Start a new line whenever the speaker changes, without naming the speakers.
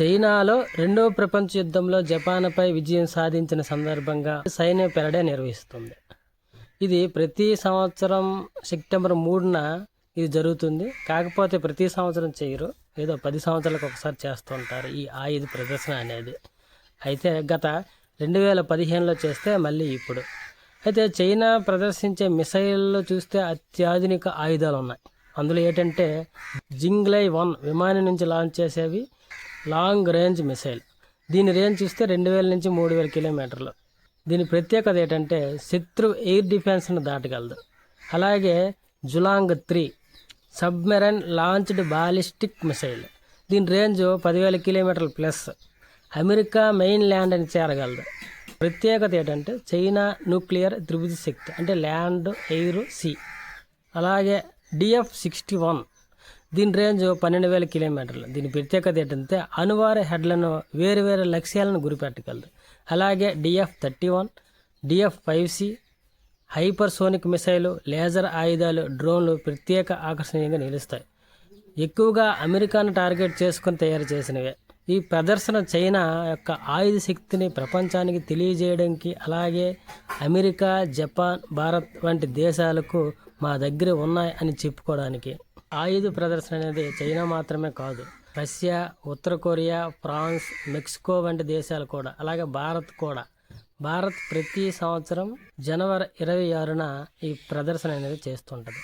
చైనాలో రెండవ ప్రపంచ యుద్ధంలో జపాన్పై విజయం సాధించిన సందర్భంగా సైన్య పెరడే నిర్వహిస్తుంది. ఇది ప్రతి సంవత్సరం సెప్టెంబర్ మూడున ఇది జరుగుతుంది. కాకపోతే ప్రతి సంవత్సరం చేయరు. ఏదో పది సంవత్సరాలకు ఒకసారి చేస్తుంటారు ఈ ఆయుధ ప్రదర్శన అనేది. అయితే గత రెండు వేల పదిహేనులో చేస్తే మళ్ళీ ఇప్పుడు. అయితే చైనా ప్రదర్శించే మిసైల్లో చూస్తే అత్యాధునిక ఆయుధాలు ఉన్నాయి. అందులో ఏంటంటే జింగ్లై వన్ విమానం నుంచి లాంచ్ చేసేవి లాంగ్ రేంజ్ మిసైల్. దీని రేంజ్ చూస్తే రెండు వేల నుంచి మూడు వేల కిలోమీటర్లు. దీని ప్రత్యేకత ఏంటంటే శత్రు ఎయిర్ డిఫెన్స్ను దాటగలదు. అలాగే Julang three submarine launched ballistic missile. దీని రేంజ్ పదివేల కిలోమీటర్ల ప్లస్. అమెరికా మెయిన్ ల్యాండ్ అని చేరగలదు. ప్రత్యేకత ఏంటంటే చైనా న్యూక్లియర్ త్రిభుజ శక్తి అంటే ల్యాండ్ ఎయిర్ సీ. అలాగే డిఎఫ్ సిక్స్టీ వన్ దీని రేంజ్ పన్నెండు వేల కిలోమీటర్లు. దీని ప్రత్యేకత ఏంటంటే అణువార హెడ్లను వేరు వేరు లక్ష్యాలను గురిపెట్టగలదు అలాగే DF thirty one DF five C hypersonic missile laser ఆయుధాలు డ్రోన్లు ప్రత్యేక ఆకర్షణీయంగా నిలుస్తాయి. ఎక్కువగా అమెరికాను టార్గెట్ చేసుకుని తయారు చేసినవే. ఈ ప్రదర్శన చైనా యొక్క ఆయుధ శక్తిని ప్రపంచానికి తెలియజేయడానికి అలాగే అమెరికా జపాన్ భారత్ వంటి దేశాలకు మా దగ్గర ఉన్నాయి అని చెప్పుకోవడానికి ఆయుధ ప్రదర్శన అనేది చైనా మాత్రమే కాదు. రష్యా ఉత్తర కొరియా ఫ్రాన్స్ మెక్సికో వంటి దేశాలు కూడా అలాగే భారత్ కూడా. భారత్ ప్రతి సంవత్సరం జనవరి ఇరవై ఆరున ఈ ప్రదర్శన అనేది చేస్తుంటుంది.